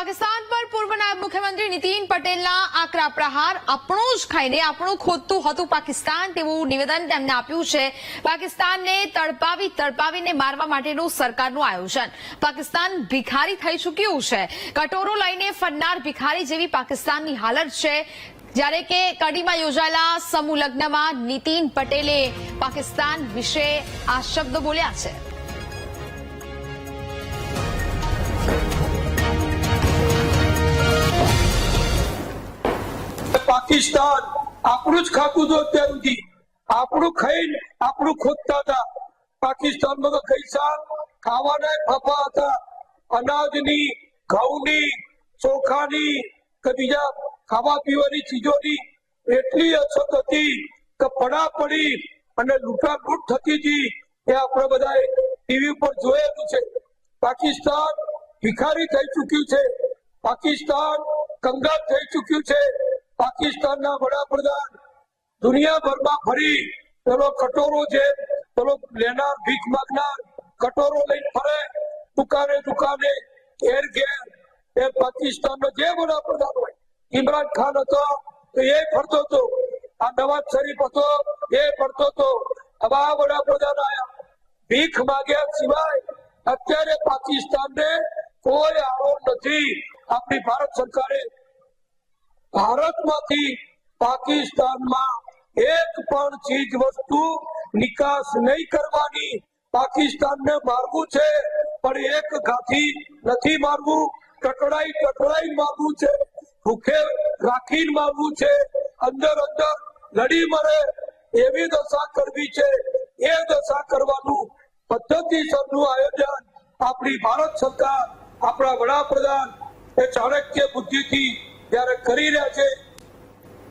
પાકિસ્તાન પર પૂર્વ નાયબ મુખ્યમંત્રી નીતિન પટેલના આકરા પ્રહાર આપણું જ ખાઈને આપણું ખોદતું હતું પાકિસ્તાન તેવું નિવેદન તેમને આપ્યું છે. પાકિસ્તાનને તડપાવી તડપાવીને મારવા માટેનું સરકારનું આયોજન. પાકિસ્તાન ભિખારી થઈ ચૂક્યું છે. કટોરો લઈને ફરનાર ભિખારી જેવી પાકિસ્તાનની હાલત છે. જ્યારે કે કડીમાં યોજાયેલા સમૂહ લગ્નમાં નીતિન પટેલે પાકિસ્તાન વિશે આ શબ્દ બોલ્યા છે. પાકિસ્તાન આપણું જ ખાતું હતું અત્યાર સુધી આપણું ખાઈને આપણું ખોદતા હતા. પાકિસ્તાનમાં તો ખૈસા ખાવાના ફફા હતા. અનાજની, ઘઉંની, ચોખાની કે બીજા ખાવા પીવાની ચીજોની એટલી અછત હતી કે પડા પડી અને લૂંટા લૂંટ થતી હતી. એ આપણે બધાએ ટીવી પર જોયેલું છે. પાકિસ્તાન ભિખારી થઈ ચૂક્યું છે. પાકિસ્તાન કંગાલ થઈ ચૂક્યું છે. પાકિસ્તાનના વડાપ્રધાન દુનિયાભરમાં ફરી પેલો કટોરો છે, પેલો લેનાર, ભીખ માગનાર કટોરો લઈને ફરે, દુકાને દુકાને, ઘેર ઘેર. એ પાકિસ્તાનનો જે વડાપ્રધાન હોય, ઇમરાન ખાન હતો, તો એ ફરતો હતો. આ નવાજ શરીફ હતો, એ ફરતો હતો. હવે આ વડાપ્રધાન આવ્યા ભીખ માગ્યા સિવાય અત્યારે પાકિસ્તાનને કોઈ આરોપ નથી. આપણી ભારત સરકારે ભારતમાંથી પાકિસ્તાનમાં એક પણ ચીજ વસ્તુ નિકાસ નહીં કરવાની પાકિસ્તાનને મારવું છે, પણ એક ગાથી નથી મારવું ટકડાઈ ટકડાઈ મારવું છે, ભૂખે રાખીને મારવું છે, અંદર અંદર લડી મરે એવી દશા કરવી છે, એ દશા કરવાનું પદ્ધતિસરનું આયોજન આપણી ભારત સરકાર, આપણા વડાપ્રધાન એ ચાણક્ય બુદ્ધિથી જયારે કરી રહ્યા છે.